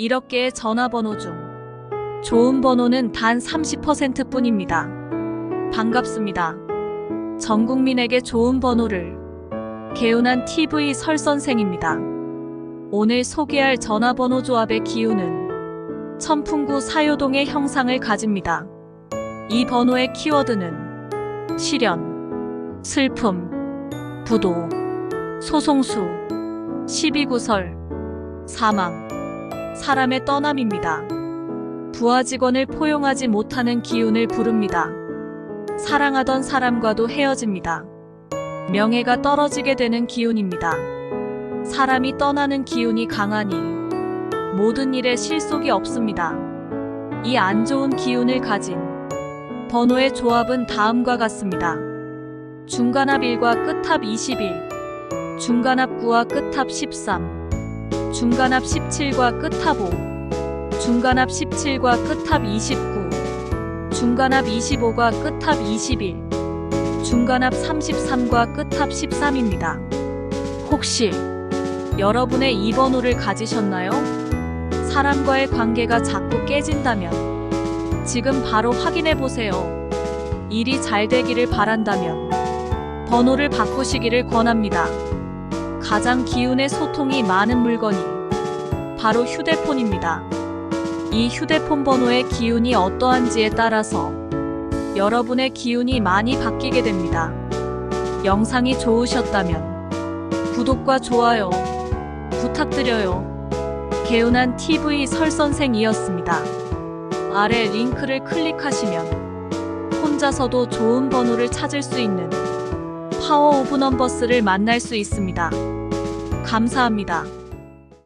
1억 개의 전화번호 중 좋은 번호는 단 30% 뿐입니다. 반갑습니다. 전 국민에게 좋은 번호를 개운한 TV 설 선생입니다. 오늘 소개할 전화번호 조합의 기운은 천풍구 사요동의 형상을 가집니다. 이 번호의 키워드는 시련, 슬픔, 부도, 소송수, 시비구설, 사망, 사람의 떠남입니다. 부하 직원을 포용하지 못하는 기운을 부릅니다. 사랑하던 사람과도 헤어집니다. 명예가 떨어지게 되는 기운입니다. 사람이 떠나는 기운이 강하니 모든 일에 실속이 없습니다. 이 안 좋은 기운을 가진 번호의 조합은 다음과 같습니다. 중간합 1과 끝합 21, 중간합 9와 끝합 13, 중간합 17과 끝합 5, 중간합 17과 끝합 29, 중간합 25과 끝합 21, 중간합 33과 끝합 13입니다. 혹시 여러분의 이 번호를 가지셨나요? 사람과의 관계가 자꾸 깨진다면 지금 바로 확인해 보세요. 일이 잘 되기를 바란다면 번호를 바꾸시기를 권합니다. 가장 기운의 소통이 많은 물건이 바로 휴대폰입니다. 이 휴대폰 번호의 기운이 어떠한지에 따라서 여러분의 기운이 많이 바뀌게 됩니다. 영상이 좋으셨다면 구독과 좋아요 부탁드려요. 개운한 TV 설선생이었습니다. 아래 링크를 클릭하시면 혼자서도 좋은 번호를 찾을 수 있는 파워 오브 넘버스를 만날 수 있습니다. 감사합니다.